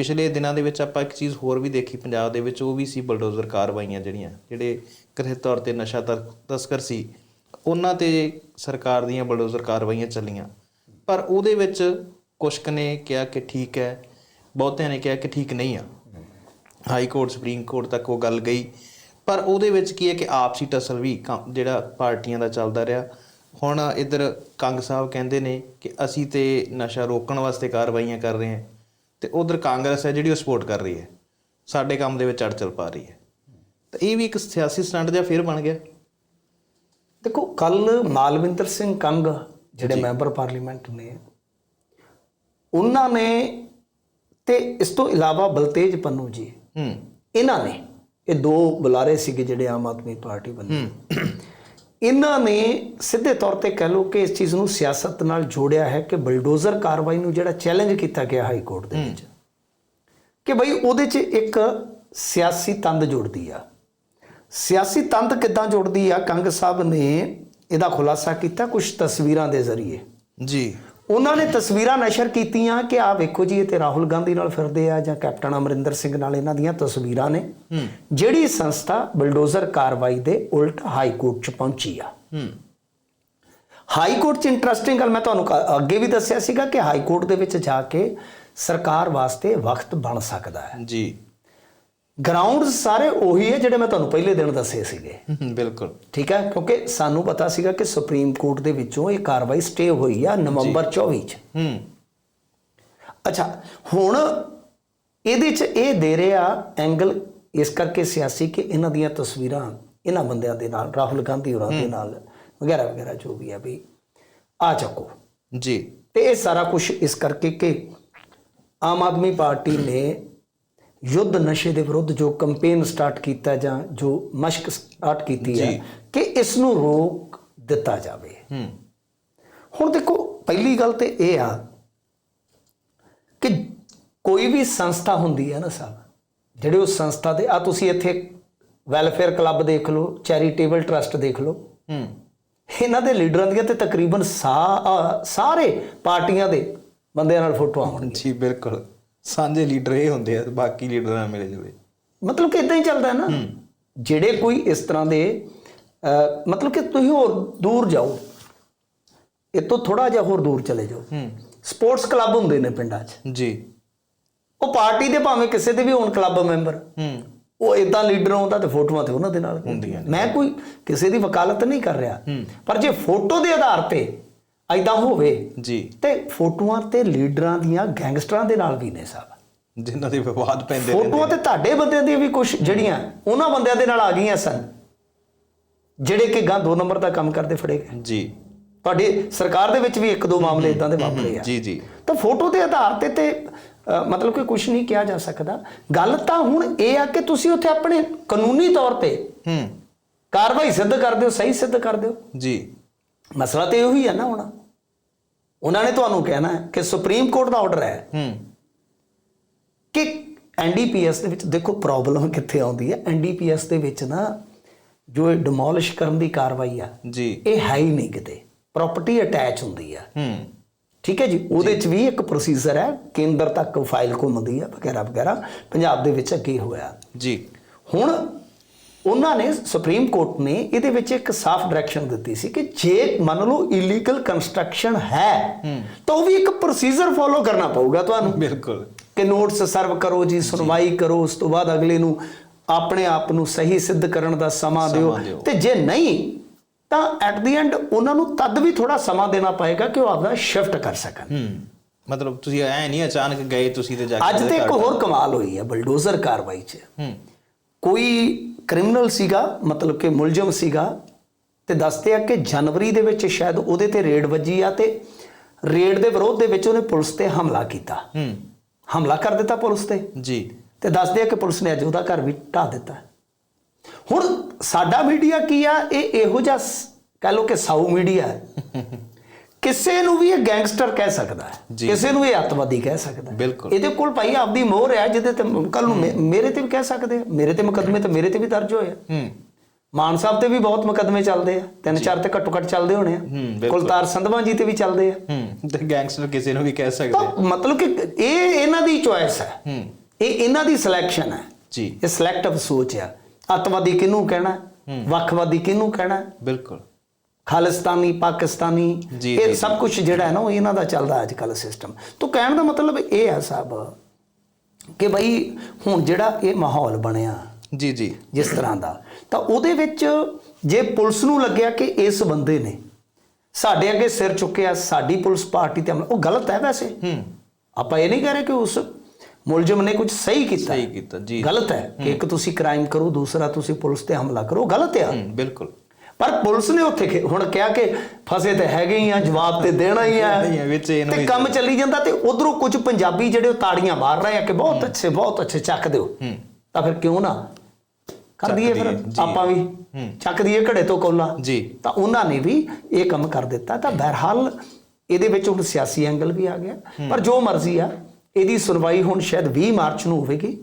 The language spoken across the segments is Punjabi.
ਪਿਛਲੇ ਦਿਨਾਂ ਦੇ ਵਿੱਚ ਆਪਾਂ ਇੱਕ ਚੀਜ਼ ਹੋਰ ਵੀ ਦੇਖੀ ਪੰਜਾਬ ਦੇ ਵਿੱਚ, ਉਹ ਵੀ ਸੀ ਬਲਡੋਜ਼ਰ ਕਾਰਵਾਈਆਂ ਜਿਹੜੀਆਂ, ਜਿਹੜੇ ਕਥਿਤ ਤੌਰ ਤੇ ਨਸ਼ਾ ਤਰ- ਤਸਕਰ ਸੀ, ਉਹਨਾਂ ਤੇ ਸਰਕਾਰ ਦੀਆਂ ਬਲਡੋਜ਼ਰ ਕਾਰਵਾਈਆਂ ਚੱਲੀਆਂ। ਪਰ ਉਹਦੇ ਵਿੱਚ ਕੁਛ ਕੁ ਨੇ ਕਿਹਾ ਕਿ ਠੀਕ ਹੈ, ਬਹੁਤਿਆਂ ਨੇ ਕਿਹਾ ਕਿ ਠੀਕ ਨਹੀਂ ਆ। ਹਾਈ ਕੋਰਟ, ਸੁਪਰੀਮ ਕੋਰਟ ਤੱਕ ਉਹ ਗੱਲ ਗਈ। ਪਰ ਉਹਦੇ ਵਿੱਚ ਕੀ ਹੈ ਕਿ ਆਪਸੀ ਟਸਲ ਵੀ ਕੰਮ- ਜਿਹੜਾ ਪਾਰਟੀਆਂ ਦਾ ਚੱਲਦਾ ਰਿਹਾ। ਹੁਣ ਇੱਧਰ ਕੰਗ ਸਾਹਿਬ ਕਹਿੰਦੇ ਨੇ ਕਿ ਅਸੀਂ ਤੇ ਨਸ਼ਾ ਰੋਕਣ ਵਾਸਤੇ ਕਾਰਵਾਈਆਂ ਕਰ ਰਹੇ ਹਾਂ। ਤੇ ਉਧਰ ਕਾਂਗਰਸ ਹੈ ਜਿਹੜੀ ਉਹ ਸਪੋਰਟ ਕਰ ਰਹੀ ਹੈ। ਸਾਡੇ ਕੰਮ ਦੇ ਵਿੱਚ ਅੜਚਲ ਪਾ ਰਹੀ ਹੈ। ਤਾਂ ਇਹ ਵੀ ਇੱਕ ਸਿਆਸੀ ਸਟੰਟ ਜਿਹਾ ਫੇਰ ਬਣ ਗਿਆ। ਦੇਖੋ ਕੱਲ ਮਾਲਵਿੰਦਰ ਸਿੰਘ ਕੰਗ ਜਿਹੜੇ ਮੈਂਬਰ ਪਾਰਲੀਮੈਂਟ ਨੇ ਉਹਨਾਂ ਨੇ ਤੇ ਇਸ ਤੋਂ ਇਲਾਵਾ ਬਲਤੇਜ ਪੰਨੂ ਜੀ ਹੂੰ। ਇਹਨਾਂ ਨੇ ਇਹ ਦੋ ਬੁਲਾਰੇ ਸੀਗੇ ਜਿਹੜੇ ਆਮ ਆਦਮੀ ਪਾਰਟੀ ਵੱਲੋਂ ਇਹਨਾਂ ਨੇ ਸਿੱਧੇ ਤੌਰ ਤੇ ਕਹਿ ਲਓ ਕਿ ਇਸ ਚੀਜ਼ ਨੂੰ ਸਿਆਸਤ ਨਾਲ ਜੋੜਿਆ ਹੈ ਕਿ ਬਲਡੋਜ਼ਰ ਕਾਰਵਾਈ ਨੂੰ ਜਿਹੜਾ ਚੈਲੰਜ ਕੀਤਾ ਗਿਆ ਹਾਈ ਕੋਰਟ ਦੇ ਵਿੱਚ। ਕਿ ਬਈ ਉਹਦੇ 'ਚ ਇੱਕ ਸਿਆਸੀ ਤੰਦ ਜੁੜਦੀ ਆ। ਸਿਆਸੀ ਤੰਦ ਕਿੱਦਾਂ ਜੁੜਦੀ ਆ? ਕੰਗ ਸਾਹਿਬ ਨੇ ਇਹਦਾ ਖੁਲਾਸਾ ਕੀਤਾ ਕੁਝ ਤਸਵੀਰਾਂ ਦੇ ਜ਼ਰੀਏ। ਜੀ। ਉਹਨਾਂ ਨੇ ਤਸਵੀਰਾਂ ਨਸ਼ਰ ਕੀਤੀਆਂ ਕਿ ਆਹ ਵੇਖੋ ਜੀ ਇਹ ਤੇ ਰਾਹੁਲ ਗਾਂਧੀ ਨਾਲ ਫਿਰਦੇ ਆ ਜਾਂ ਕੈਪਟਨ ਅਮਰਿੰਦਰ ਸਿੰਘ ਨਾਲ ਇਹਨਾਂ ਦੀਆਂ ਤਸਵੀਰਾਂ ਨੇ। ਜਿਹੜੀ ਸੰਸਥਾ ਬਲਡੋਜ਼ਰ ਕਾਰਵਾਈ ਦੇ ਉਲਟ ਹਾਈ ਕੋਰਟ 'ਚ ਪਹੁੰਚੀ ਆ। ਹਾਈ ਕੋਰਟ 'ਚ ਇੰਟਰਸਟਿੰਗ ਗੱਲ ਮੈਂ ਤੁਹਾਨੂੰ ਅੱਗੇ ਵੀ ਦੱਸਿਆ ਸੀਗਾ ਕਿ ਹਾਈ ਕੋਰਟ ਦੇ ਵਿੱਚ ਜਾ ਕੇ ਸਰਕਾਰ ਵਾਸਤੇ ਵਕਤ ਬਣ ਸਕਦਾ ਹੈ। ਜੀ। ਗਰਾਊਂਡ ਸਾਰੇ ਉਹੀ ਹੈ ਜਿਹੜੇ ਮੈਂ ਤੁਹਾਨੂੰ ਪਹਿਲੇ ਦਿਨ ਦੱਸੇ ਸੀਗੇ। ਬਿਲਕੁਲ। ਠੀਕ ਹੈ? ਕਿਉਂਕਿ ਸਾਨੂੰ ਪਤਾ ਸੀਗਾ ਕਿ ਸੁਪਰੀਮ ਕੋਰਟ ਦੇ ਵਿੱਚੋਂ ਇਹ ਕਾਰਵਾਈ ਸਟੇ ਹੋਈ ਆ ਨਵੰਬਰ 24 ਚ। ਹੂੰ ਅੱਛਾ ਹੁਣ ਇਹਦੇ ਚ ਇਹ ਦੇ ਰਿਹਾ ਐਂਗਲ ਇਸ ਕਰਕੇ ਸਿਆਸੀ ਕਿ ਇਹਨਾਂ ਦੀਆਂ ਤਸਵੀਰਾਂ ਇਹਨਾਂ ਬੰਦਿਆਂ ਦੇ ਨਾਲ ਰਾਹੁਲ ਗਾਂਧੀ ਹੋਰਾਂ ਦੇ ਨਾਲ ਵਗੈਰਾ ਵਗੈਰਾ ਜੋ ਵੀ ਹੈ ਵੀ ਆ ਚੱਕੋ। ਜੀ। ਤੇ ਇਹ ਸਾਰਾ ਕੁਝ ਇਸ ਕਰਕੇ ਕਿ ਆਮ ਆਦਮੀ ਪਾਰਟੀ ਨੇ ਯੁੱਧ ਨਸ਼ੇ ਦੇ ਵਿਰੁੱਧ ਜੋ ਕੈਂਪੇਨ ਸਟਾਰਟ ਕੀਤਾ ਜਾਂ ਜੋ ਮਸ਼ਕ ਸਟਾਰਟ ਕੀਤੀ ਹੈ ਕਿ ਇਸ ਨੂੰ ਰੋਕ ਦਿੱਤਾ ਜਾਵੇ। ਹੁਣ ਦੇਖੋ ਪਹਿਲੀ ਗੱਲ ਤੇ ਇਹ ਆ ਕਿ ਕੋਈ ਵੀ ਸੰਸਥਾ ਹੁੰਦੀ ਹੈ ਨਾ ਸਾਹਿਬ ਜਿਹੜੇ ਉਸ ਸੰਸਥਾ ਦੇ ਆ ਤੁਸੀਂ ਇੱਥੇ ਵੈਲਫੇਅਰ ਕਲੱਬ ਦੇਖ ਲਓ ਚੈਰੀਟੇਬਲ ਟਰਸਟ ਦੇਖ ਲਓ। ਹੂੰ। ਇਹਨਾਂ ਦੇ ਲੀਡਰਾਂ ਦੀਆਂ ਤੇ ਤਕਰੀਬਨ ਸਾਰੇ ਪਾਰਟੀਆਂ ਦੇ ਬੰਦਿਆਂ ਨਾਲ ਫੋਟੋਆਂ ਹੋਣਗੀਆਂ। ਜੀ ਬਿਲਕੁਲ। ਸਾਂਝੇ ਲੀਡਰ ਇਹ ਹੁੰਦੇ ਆ ਬਾਕੀ ਲੀਡਰਾਂ ਨਾਲ ਮਿਲੇ ਜੁਲੇ। ਮਤਲਬ ਕਿ ਇਦਾਂ ਹੀ ਚੱਲਦਾ ਹੈ ਨਾ। ਜਿਹੜੇ ਕੋਈ ਇਸ ਤਰ੍ਹਾਂ ਦੇ ਮਤਲਬ ਕਿ ਤੁਸੀਂ ਹੋਰ ਦੂਰ ਜਾਓ। ਇਹ ਤੋਂ ਥੋੜਾ ਜਿਹਾ ਹੋਰ ਦੂਰ ਚਲੇ ਜਾਓ। ਹੂੰ। ਸਪੋਰਟਸ ਕਲੱਬ ਹੁੰਦੇ ਨੇ ਪਿੰਡਾਂ 'ਚ। ਜੀ। ਉਹ ਪਾਰਟੀ ਦੇ ਭਾਵੇਂ ਕਿਸੇ ਦੇ ਵੀ ਹੋਣ ਕਲੱਬ ਮੈਂਬਰ। ਹੂੰ। ਉਹ ਇਦਾਂ ਲੀਡਰ ਆਉਂਦਾ ਤੇ ਫੋਟੋਆਂ ਤੇ ਉਹਨਾਂ ਦੇ ਨਾਲ। ਹੁੰਦੀਆਂ ਮੈਂ ਕੋਈ ਕਿਸੇ ਦੀ ਵਕਾਲਤ ਨਹੀਂ ਕਰ ਰਿਹਾ। ਪਰ ਜੇ ਫੋਟੋ ਦੇ ਆਧਾਰ ਤੇ ਐਦਾਂ ਹੋਵੇ ਜੀ। ਤੇ ਫੋਟੋਆਂ ਤੇ ਲੀਡਰਾਂ ਦੀਆਂ ਗੈਂਗਸਟਰਾਂ ਦੇ ਨਾਲ ਵੀ ਨੇ ਸਾਹਿਬ ਜਿਨ੍ਹਾਂ ਦੇ ਵਿਵਾਦ ਪੈਂਦੇ ਫੋਟੋਆਂ ਤੇ ਤੁਹਾਡੇ ਬੰਦਿਆਂ ਦੀਆਂ ਵੀ ਕੁਝ ਜਿਹੜੀਆਂ ਉਹਨਾਂ ਬੰਦਿਆਂ ਦੇ ਨਾਲ ਆ ਗਈਆਂ ਸਨ ਜਿਹੜੇ ਕਿ ਗਾਂ ਦੋ ਨੰਬਰ ਦਾ ਕੰਮ ਕਰਦੇ ਫੜੇ ਗਏ। ਜੀ। ਤੁਹਾਡੀ ਸਰਕਾਰ ਦੇ ਵਿੱਚ ਵੀ ਇੱਕ ਦੋ ਮਾਮਲੇ ਇਦਾਂ ਦੇ ਵਾਪਰੇ ਆ। ਜੀ ਜੀ। ਤਾਂ ਫੋਟੋ ਦੇ ਆਧਾਰ ਤੇ ਤੇ ਮਤਲਬ ਕਿ ਕੁਝ ਨਹੀਂ ਕਿਹਾ ਜਾ ਸਕਦਾ। ਗੱਲ ਤਾਂ ਹੁਣ ਇਹ ਆ ਕਿ ਤੁਸੀਂ ਉੱਥੇ ਆਪਣੇ ਕਾਨੂੰਨੀ ਤੌਰ ਤੇ ਹੂੰ। ਕਾਰਵਾਈ ਸਿੱਧ ਕਰ ਦਿਓ ਸਹੀ ਸਿੱਧ ਕਰ ਦਿਓ। ਜੀ। ਮਸਲਾ ਤੇ ਉਹੀ ਹੈ ਨਾ ਹੁਣ। ਉਹਨਾਂ ਨੇ ਤੁਹਾਨੂੰ ਕਹਿਣਾ ਕਿ ਸੁਪਰੀਮ ਕੋਰਟ ਦਾ ਆਰਡਰ ਹੈ ਹੂੰ। ਕਿ ਐਨਡੀਪੀਐਸ ਦੇ ਵਿੱਚ ਦੇਖੋ ਪ੍ਰੋਬਲਮ ਕਿੱਥੇ ਆਉਂਦੀ ਹੈ। ਐਨਡੀਪੀਐਸ ਦੇ ਵਿੱਚ ਨਾ ਜੋ ਇਹ ਡਿਮੋਲਿਸ਼ ਕਰਨ ਦੀ ਕਾਰਵਾਈ ਆ ਜੀ। ਇਹ ਹੈ ਹੀ ਨਹੀਂ ਕਿਤੇ। ਪ੍ਰਾਪਰਟੀ ਅਟੈਚ ਹੁੰਦੀ ਆ। ਹੂੰ। ਠੀਕ ਹੈ ਜੀ? ਉਹਦੇ ਚ ਵੀ ਇੱਕ ਪ੍ਰੋਸੀਜਰ ਹੈ ਕੇਂਦਰ ਤੱਕ ਫਾਈਲ ਘੁੰਮਦੀ ਹੈ ਵਗੈਰਾ ਵਗੈਰਾ। ਪੰਜਾਬ ਦੇ ਵਿੱਚ ਅੱਗੇ ਹੋਇਆ। ਜੀ। ਹੁਣ ਉਹਨਾਂ ਨੇ ਸੁਪਰੀਮ ਕੋਰਟ ਨੇ ਇਹਦੇ ਵਿੱਚ ਇੱਕ ਸਾਫ਼ ਡਾਇਰੈਕਸ਼ਨ ਦਿੱਤੀ ਸੀ ਕਿ ਜੇ ਮੰਨ ਲਓ ਇਲੀਗਲ ਕੰਸਟਰਕਸ਼ਨ ਹੈ ਤਾਂ ਉਹ ਵੀ ਇੱਕ ਪ੍ਰੋਸੀਜਰ ਫੋਲੋ ਕਰਨਾ ਪਊਗਾ ਤੁਹਾਨੂੰ। ਬਿਲਕੁਲ। ਕਿ ਨੋਟਸ ਸਰਵ ਕਰੋ ਜੀ ਸੁਣਵਾਈ ਕਰੋ ਉਸ ਤੋਂ ਬਾਅਦ ਅਗਲੇ ਨੂੰ ਆਪਣੇ ਆਪ ਨੂੰ ਸਹੀ ਸਿੱਧ ਕਰਨ ਦਾ ਸਮਾਂ ਦਿਓ। ਤੇ ਜੇ ਨਹੀਂ ਤਾਂ ਐਟ ਦੀ ਐਂਡ ਉਹਨਾਂ ਨੂੰ ਤਦ ਵੀ ਥੋੜਾ ਸਮਾਂ ਦੇਣਾ ਪਏਗਾ ਕਿ ਉਹ ਆਪਦਾ ਸ਼ਿਫਟ ਕਰ ਸਕਣ। ਮਤਲਬ ਤੁਸੀਂ ਐ ਨਹੀਂ ਅਚਾਨਕ ਗਏ ਤੁਸੀਂ ਤੇ ਜਾ ਕੇ ਅੱਜ ਤੇ ਇੱਕ ਹੋਰ ਕਮਾਲ ਹੋਈ ਹੈ ਬਲਡੋਜ਼ਰ ਕਾਰਵਾਈ 'ਚ। ਹੂੰ। ਕੋਈ ਕ੍ਰਿਮੀਨਲ ਸੀਗਾ ਮਤਲਬ ਕਿ ਮੁਲਜ਼ਮ ਸੀਗਾ ਤੇ ਦੱਸਦੇ ਆ ਕਿ ਜਨਵਰੀ ਦੇ ਵਿੱਚ ਸ਼ਾਇਦ ਉਹਦੇ ਤੇ ਰੇਡ ਵੱਜੀ ਆ ਤੇ ਰੇਡ ਦੇ ਵਿਰੋਧ ਦੇ ਵਿੱਚ ਉਹਨੇ ਪੁਲਿਸ ਤੇ ਹਮਲਾ ਕੀਤਾ। ਹੂੰ। ਹਮਲਾ ਕਰ ਦਿੱਤਾ ਪੁਲਿਸ ਤੇ। ਜੀ। ਤੇ ਦੱਸਦੇ ਆ ਕਿ ਪੁਲਿਸ ਨੇ ਅੱਜ ਉਹਦਾ ਘਰ ਵੀ ਢਾਹ ਦਿੱਤਾ। ਹੁਣ ਸਾਡਾ ਮੀਡੀਆ ਕੀ ਆ? ਇਹ ਇਹੋ ਜਿਹਾ ਕਹਿ ਲਓ ਕਿ ਸਾਊ ਮੀਡੀਆ ਹੈ। ਕਿਸੇ ਨੂੰ ਵੀ ਇਹ ਗੈਂਗਸਟਰ ਕਹਿ ਸਕਦਾ ਹੈ। ਕਿਸੇ ਨੂੰ ਇਹ ਅੱਤਵਾਦੀ ਕਹਿ ਸਕਦਾ ਹੈ। ਇਹਦੇ ਕੋਲ ਭਾਈ ਆਪਦੀ ਮੋਹਰ ਹੈ ਜਿਹਦੇ ਤੇ ਕੱਲ ਨੂੰ ਮੇਰੇ ਤੇ ਵੀ ਕਹਿ ਸਕਦੇ ਆ। ਮੇਰੇ ਤੇ ਮੁਕੱਦਮੇ ਤੇ ਮੇਰੇ ਤੇ ਵੀ ਦਰਜ ਹੋਏ ਆ। ਮਾਨ ਸਾਹਿਬ ਤੇ ਵੀ ਬਹੁਤ ਮੁਕੱਦਮੇ ਚੱਲਦੇ ਆ। ਤਿੰਨ ਚਾਰ ਤੇ ਘੱਟੋ ਘੱਟ ਚੱਲਦੇ ਹੋਣੇ ਆ। ਕੁਲਤਾਰ ਸੰਧਵਾ ਜੀ ਤੇ ਵੀ ਚੱਲਦੇ ਆ। ਤੇ ਗੈਂਗਸਟਰ ਕਿਸੇ ਨੂੰ ਵੀ ਕਹਿ ਸਕਦੇ ਮਤਲਬ ਕਿ ਇਹ ਇਹਨਾਂ ਦੀ ਚੁਆਇਸ ਹੈ। ਹੂੰ। ਇਹ ਇਹਨਾਂ ਦੀ ਸਿਲੈਕਸ਼ਨ ਹੈ। ਜੀ। ਇਹ ਸਿਲੈਕਟਿਵ ਸੋਚ ਆ। ਅੱਤਵਾਦੀ ਕਿਹਨੂੰ ਕਹਿਣਾ? ਵੱਖਵਾਦੀ ਕਿਹਨੂੰ ਕਹਿਣਾ? ਬਿਲਕੁਲ। ਖਾਲਿਸਤਾਨੀ ਪਾਕਿਸਤਾਨੀ ਇਹ ਸਭ ਕੁਝ ਜਿਹੜਾ ਹੈ ਨਾ ਉਹ ਇਹਨਾਂ ਦਾ ਚੱਲਦਾ ਅੱਜ ਕੱਲ ਸਿਸਟਮ ਤੋਂ ਕਹਿਣ ਦਾ ਮਤਲਬ ਇਹ ਹੈ ਸਾਹਿਬ ਕਿ ਬਈ ਹੁਣ ਜਿਹੜਾ ਇਹ ਮਾਹੌਲ ਬਣਿਆ ਜੀ ਜੀ। ਜਿਸ ਤਰ੍ਹਾਂ ਦਾ ਤਾਂ ਉਹਦੇ ਵਿੱਚ ਜੇ ਪੁਲਿਸ ਨੂੰ ਲੱਗਿਆ ਕਿ ਇਸ ਬੰਦੇ ਨੇ ਸਾਡੇ ਅੱਗੇ ਸਿਰ ਚੁੱਕਿਆ ਸਾਡੀ ਪੁਲਿਸ ਪਾਰਟੀ ਤੇ ਹਮਲਾ ਉਹ ਗਲਤ ਹੈ ਵੈਸੇ। ਹੂੰ। ਆਪਾਂ ਇਹ ਨਹੀਂ ਕਹਿ ਰਹੇ ਕਿ ਉਸ ਮੁਲਜ਼ਮ ਨੇ ਕੁਝ ਸਹੀ ਕੀਤਾ। ਸਹੀ ਕੀਤਾ ਜੀ। ਗਲਤ ਹੈ ਕਿ ਇੱਕ ਤੁਸੀਂ ਕ੍ਰਾਈਮ ਕਰੋ ਦੂਸਰਾ ਤੁਸੀਂ ਪੁਲਿਸ ਤੇ ਹਮਲਾ ਕਰੋ ਗਲਤ ਹੈ ਹੂੰ ਬਿਲਕੁਲ। ਪਰ ਪੁਲਿਸ ਨੇ ਉੱਥੇ ਹੁਣ ਕਿਹਾ ਕਿ ਫਸੇ ਤੇ ਹੈਗੇ ਹੀ ਆ ਜਵਾਬ ਤੇ ਦੇਣਾ ਹੀ ਆ। ਆ, ਵਿੱਚ ਇਹਨੂੰ ਤੇ ਕੰਮ ਚੱਲੀ ਜਾਂਦਾ ਤੇ ਉਧਰੋਂ ਕੁਝ ਪੰਜਾਬੀ ਜਿਹੜੇ ਉਹ ਤਾੜੀਆਂ ਮਾਰ ਰਹੇ ਆ ਕਿ ਬਹੁਤ ਅੱਛੇ ਬਹੁਤ ਅੱਛੇ ਚੱਕ ਦਿਓ। ਹੂੰ। ਤਾਂ ਫਿਰ ਕਿਉਂ ਨਾ? ਕਰ ਦਈਏ ਫਿਰ। ਆਪਾਂ ਵੀ। ਚੱਕ ਦਈਏ ਘੜੇ ਤੋਂ ਕੋਲਾ। ਜੀ। ਤਾਂ ਉਹਨਾਂ ਨੇ ਵੀ ਇਹ ਕੰਮ ਕਰ ਦਿੱਤਾ। ਤਾਂ ਬਹਰਹਾਲ ਇਹਦੇ ਵਿੱਚ ਹੁਣ ਸਿਆਸੀ ਐਂਗਲ ਵੀ ਆ ਗਿਆ। ਪਰ ਜੋ ਮਰਜ਼ੀ ਆ ਇਹਦੀ ਸੁਣਵਾਈ ਹੁਣ ਸ਼ਾਇਦ 20 ਮਾਰਚ ਨੂੰ ਹੋਵੇਗੀ।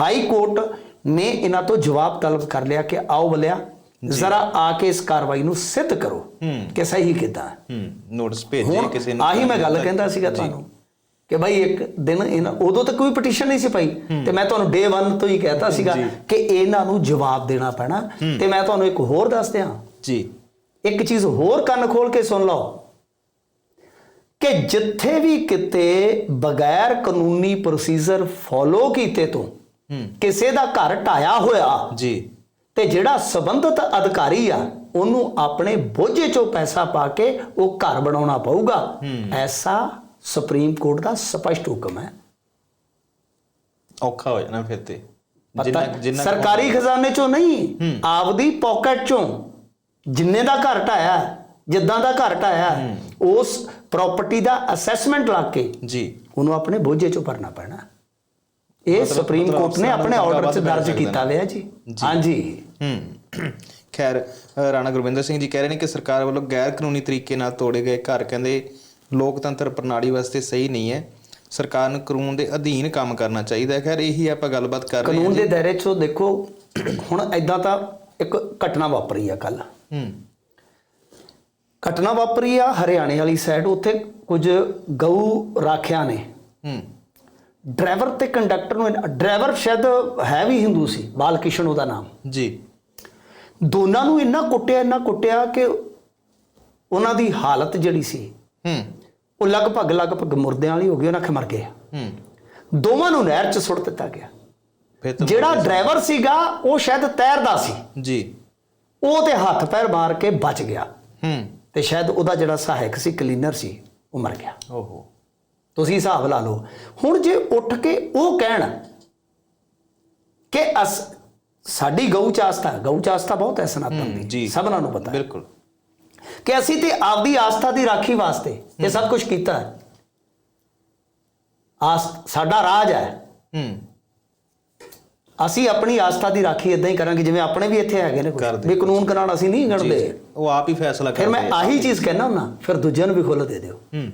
ਹਾਈ ਕੋਰਟ ਨੇ ਇਹਨਾਂ ਤੋਂ ਜਵਾਬ ਤਲਬ ਕਰ ਲਿਆ ਕਿ ਆਓ ਬਲਿਆ ਜ਼ਰਾ ਆ ਕੇ ਇਸ ਕਾਰਵਾਈ ਨੂੰ ਸਿੱਧ ਕਰੋ। ਕਿ ਸਹੀ ਕਿਦਾਂ ਹੂੰ। ਨੋਟਿਸ ਭੇਜੇ ਕਿਸੇ ਨੂੰ ਆਹੀ ਮੈਂ ਗੱਲ ਕਹਿੰਦਾ ਸੀਗਾ ਤੁਹਾਨੂੰ ਕਿ ਭਾਈ ਇੱਕ ਦਿਨ ਇਹਨਾਂ ਉਦੋਂ ਤੱਕ ਕੋਈ ਪਟੀਸ਼ਨ ਨਹੀਂ ਸੀ ਪਈ। ਤੇ ਮੈਂ ਤੁਹਾਨੂੰ ਡੇ 1 ਤੋਂ ਹੀ ਕਹਿਤਾ ਸੀਗਾ ਕਿ ਇਹਨਾਂ ਨੂੰ ਜਵਾਬ ਦੇਣਾ ਪੈਣਾ। ਤੇ ਮੈਂ ਤੁਹਾਨੂੰ ਇੱਕ ਹੋਰ ਦੱਸ ਦਿਆਂ। ਜੀ। ਇੱਕ ਚੀਜ਼ ਹੋਰ ਕੰਨ ਖੋਲ ਕੇ ਸੁਣ ਲਓ। ਕਿ ਜਿੱਥੇ ਵੀ ਕਿਤੇ ਬਗੈਰ ਕਾਨੂੰਨੀ ਪ੍ਰੋਸੀਜਰ ਫੋਲੋ ਕੀਤੇ ਤੋਂ ਕਿਸੇ ਦਾ ਘਰ ਢਾਇਆ ਹੋਇਆ ਜੀ। ਤੇ ਜਿਹੜਾ ਸਬੰਧਤ ਅਧਿਕਾਰੀ ਆ ਉਹਨੂੰ ਆਪਣੇ ਬੋਝੇ ਚੋਂ ਪੈਸਾ ਪਾ ਕੇ ਉਹ ਘਰ ਬਣਾਉਣਾ ਪਊਗਾ। ਐਸਾ ਸੁਪਰੀਮ ਕੋਰਟ ਦਾ ਸਪਸ਼ਟ ਹੁਕਮ ਹੈ। ਔਖਾ ਹੋ ਜਾਣਾ ਫਿਰ ਤੇ। ਸਰਕਾਰੀ ਖਜ਼ਾਨੇ ਚੋਂ ਨਹੀਂ ਆਪਦੀ ਪਾਕਟ ਚੋਂ ਜਿੰਨੇ ਦਾ ਘਰ ਢਾਇਆ ਜਿੱਦਾਂ ਦਾ ਘਰ ਢਾਇਆ ਉਸ ਪ੍ਰਾਪਰਟੀ ਦਾ ਅਸੈਸਮੈਂਟ ਲਾ ਕੇ ਜੀ। ਉਹਨੂੰ ਆਪਣੇ ਬੋਝੇ ਚੋਂ ਭਰਨਾ ਪੈਣਾ। ਇਹ ਸੁਪਰੀਮ ਕੋਰਟ ਨੇ ਆਪਣੇ ਆਰਡਰ 'ਚ ਦਰਜ ਕੀਤਾ ਹੋਇਆ ਜੀ। ਹਾਂਜੀ। ਹੂੰ। ਖੈਰ ਰਾਣਾ ਗੁਰਵਿੰਦਰ ਸਿੰਘ ਜੀ ਕਹਿ ਰਹੇ ਨੇ ਕਿ ਸਰਕਾਰ ਵੱਲੋਂ ਗੈਰ ਕਾਨੂੰਨੀ ਤਰੀਕੇ ਨਾਲ ਤੋੜੇ ਗਏ ਘਰ ਕਹਿੰਦੇ ਲੋਕਤੰਤਰ ਪ੍ਰਣਾਲੀ ਵਾਸਤੇ ਸਹੀ ਨਹੀਂ ਹੈ। ਸਰਕਾਰ ਨੂੰ ਕਾਨੂੰਨ ਦੇ ਅਧੀਨ ਕੰਮ ਕਰਨਾ ਚਾਹੀਦਾ ਹੈ। ਖੈਰ ਇਹੀ ਆਪਾਂ ਗੱਲਬਾਤ ਕਰ ਰਹੇ ਹਾਂ ਕਾਨੂੰਨ ਦੇ ਦਾਇਰੇ 'ਚੋਂ ਦੇਖੋ ਹੁਣ ਐਦਾਂ ਤਾਂ ਇੱਕ ਘਟਨਾ ਵਾਪਰੀ ਆ ਕੱਲ ਹੂੰ। ਘਟਨਾ ਵਾਪਰੀ ਆ ਹਰਿਆਣੇ ਵਾਲੀ ਸਾਈਡ ਉੱਥੇ ਕੁਝ ਗਊ ਰਾਖਿਆਂ ਨੇ। ਹੂੰ। ਡਰਾਈਵਰ ਤੇ ਕੰਡਕਟਰ ਨੂੰ ਡਰਾਈਵਰ ਸ਼ਾਇਦ ਹੈ ਵੀ ਹਿੰਦੂ ਸੀ ਬਾਲ ਕਿਸ਼ਨ ਉਹਦਾ ਨਾਮ। ਜੀ। ਦੋਨਾਂ ਨੂੰ ਇੰਨਾ ਕੁੱਟਿਆ ਇੰਨਾ ਕੁੱਟਿਆ ਕਿ ਉਹਨਾਂ ਦੀ ਹਾਲਤ ਜਿਹੜੀ ਸੀ ਹੂੰ। ਉਹ ਲਗਭਗ ਲਗਭਗ ਮੁਰਦਿਆਂ ਵਾਲੀ ਹੋ ਗਈ ਉਹਨਾਂ ਖੇ ਮਰ ਗਏ। ਹੂੰ। ਦੋਵਾਂ ਨੂੰ ਨਹਿਰ 'ਚ ਸੁੱਟ ਦਿੱਤਾ ਗਿਆ। ਜਿਹੜਾ ਡਰਾਈਵਰ ਸੀਗਾ ਉਹ ਸ਼ਾਇਦ ਤੈਰਦਾ ਸੀ। ਜੀ। ਉਹ ਤੇ ਹੱਥ ਪੈਰ ਮਾਰ ਕੇ ਬਚ ਗਿਆ। ਹੂੰ। ਤੇ ਸ਼ਾਇਦ ਉਹਦਾ ਜਿਹੜਾ ਸਹਾਇਕ ਸੀ ਕਲੀਨਰ ਸੀ ਉਹ ਮਰ ਗਿਆ। ਓਹੋ। ਤੁਸੀਂ ਹਿਸਾਬ ਲਾ ਲਓ। ਹੁਣ ਜੇ ਉੱਠ ਕੇ ਉਹ ਕਹਿਣ ਕਿ ਅਸ ਸਾਡੀ ਗਊ ਚ ਆਸਥਾ ਗਊ ਚ ਆਸਥਾ ਬਹੁਤ ਹੈ ਸਨਾਤਨ ਦੀ। ਸਭਨਾਂ ਨੂੰ ਪਤਾ ਹੈ। ਬਿਲਕੁਲ। ਕਿ ਅਸੀਂ ਤੇ ਆਪਦੀ ਆਸਥਾ ਦੀ ਰਾਖੀ ਵਾਸਤੇ ਇਹ ਸਭ ਕੁਝ ਕੀਤਾ ਹੈ। ਆਸ ਸਾਡਾ ਰਾਜ ਹੈ। ਹੂੰ। ਅਸੀਂ ਆਪਣੀ ਆਸਥਾ ਦੀ ਰਾਖੀ ਇਦਾਂ ਹੀ ਕਰਾਂਗੇ ਜਿਵੇਂ ਆਪਣੇ ਵੀ ਇੱਥੇ ਹੈਗੇ ਨੇ। ਕਰਦੇ। ਵੀ ਕਾਨੂੰਨ ਕਨਾਨ ਅਸੀਂ ਨਹੀਂ ਗਣਦੇ। ਉਹ ਆਪ ਹੀ ਫੈਸਲਾ ਫਿਰ ਮੈਂ ਕਰਦੇ। ਆਹੀ ਚੀਜ਼ ਕਹਿਣਾ ਹੁੰਨਾ ਫਿਰ ਦੂਜਿਆਂ ਨੂੰ ਵੀ ਖੋਲ੍ਹ ਦੇ ਦਿਓ। ਹੂੰ।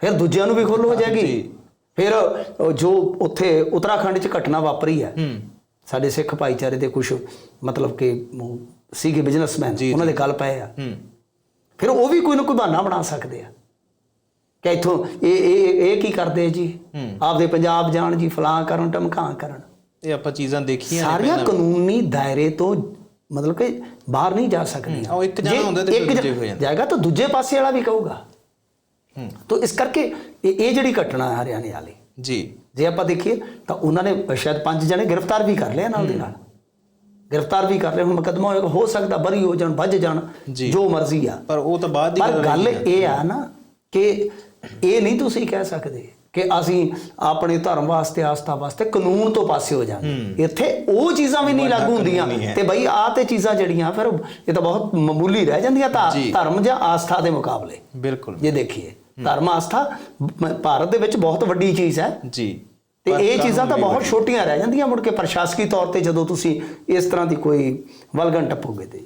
ਫਿਰ ਦੂਜਿਆਂ ਨੂੰ ਵੀ ਖੋਲ੍ਹ ਹੋ ਜਾਏਗੀ। ਫਿਰ ਜੋ ਉੱਥੇ ਉੱਤਰਾਖੰਡ 'ਚ ਘਟਨਾ ਵਾਪਰੀ ਹੈ ਸਾਡੇ ਸਿੱਖ ਭਾਈਚਾਰੇ ਦੇ ਕੁਝ ਮਤਲਬ ਕਿ ਸੀਗੇ ਬਿਜ਼ਨਸਮੈਨ ਉਹਨਾਂ ਦੇ ਗੱਲ ਪਏ ਆ। ਫਿਰ ਉਹ ਵੀ ਕੋਈ ਨਾ ਕੋਈ ਬਹਾਨਾ ਬਣਾ ਸਕਦੇ ਆ। ਕਿ ਇੱਥੋਂ ਇਹ ਇਹ ਇਹ ਕੀ ਕਰਦੇ ਜੀ। ਆਪਦੇ ਪੰਜਾਬ ਜਾਣ ਜੀ ਫਲਾਂ ਕਰਨ ਟਮਕਾਂ ਕਰਨ। ਇਹ ਆਪਾਂ ਚੀਜ਼ਾਂ ਦੇਖੀਆਂ ਨੇ ਸਾਰੀਆਂ। ਕਾਨੂੰਨੀ ਦਾਇਰੇ ਤੋਂ ਮਤਲਬ ਕਿ ਬਾਹਰ ਨਹੀਂ ਜਾ ਸਕਦੀਆਂ। ਉਹ ਇੱਕ ਜਾਣਾ ਹੁੰਦਾ ਤੇ ਦੂਜੇ ਹੋ ਜਾਂਦੇ। ਜਾਏਗਾ ਤਾਂ ਦੂਜੇ ਪਾਸੇ ਵਾਲਾ ਵੀ ਕਹੂਗਾ। ਤਾਂ ਇਸ ਕਰਕੇ ਇਹ ਇਹ ਜਿਹੜੀ ਘਟਨਾ ਹੈ ਹਰਿਆਣੇ ਵਾਲੀ ਜੀ। ਜੇ ਆਪਾਂ ਦੇਖੀਏ ਤਾਂ ਉਹਨਾਂ ਨੇ ਸ਼ਾਇਦ ਪੰਜ ਜਣੇ ਗ੍ਰਿਫਤਾਰ ਵੀ ਕਰ ਲਿਆ ਨਾਲ ਦੇ ਨਾਲ। ਗ੍ਰਿਫਤਾਰ ਵੀ ਕਰ ਲਿਆ ਹੁਣ ਮੁਕੱਦਮਾ ਹੋਏਗਾ ਹੋ ਸਕਦਾ ਬਰੀ ਹੋ ਜਾਣ ਵੱਜ ਜਾਣ ਜੀ। ਮਰਜ਼ੀ ਆ। ਪਰ ਉਹ ਤਾਂ ਬਾਅਦ ਦੀ ਪਰ ਗੱਲ। ਇਹ ਆ ਨਾ ਕਿ ਇਹ ਨਹੀਂ ਤੁਸੀਂ ਕਹਿ ਸਕਦੇ ਕਿ ਅਸੀਂ ਆਪਣੇ ਧਰਮ ਵਾਸਤੇ ਆਸਥਾ ਵਾਸਤੇ ਕਾਨੂੰਨ ਤੋਂ ਪਾਸੇ ਹੋ ਜਾਾਂਗੇ ਇੱਥੇ ਉਹ ਚੀਜ਼ਾਂ ਵੀ ਨਹੀਂ ਲਾਗੂ ਹੁੰਦੀਆਂ। ਤੇ ਬਈ ਆ ਤੇ ਚੀਜ਼ਾਂ ਜਿਹੜੀਆਂ ਫਿਰ ਇਹ ਤਾਂ ਬਹੁਤ ਮਾਮੂਲੀ ਰਹਿ ਜਾਂਦੀਆਂ ਤਾਂ। ਧਰਮ ਜਾਂ ਆਸਥਾ ਦੇ ਮੁਕਾਬਲੇ। ਬਿਲਕੁਲ। ਜੇ ਦੇਖੀਏ। ਧਰਮ ਆਸਥਾ ਭਾਰਤ ਦੇ ਵਿੱਚ ਬਹੁਤ ਵੱਡੀ ਚੀਜ਼ ਹੈ। ਜੀ। ਤੇ ਇਹ ਚੀਜ਼ਾਂ ਤਾਂ ਬਹੁਤ ਛੋਟੀਆਂ ਰਹਿ ਜਾਂਦੀਆਂ ਮੁੜ ਕੇ ਪ੍ਰਸ਼ਾਸਕੀ ਤੌਰ ਤੇ ਜਦੋਂ ਤੁਸੀਂ ਇਸ ਤਰ੍ਹਾਂ ਦੀ ਕੋਈ ਵਲਗਣ ਟੱਪੋਗੇ ਤੇ।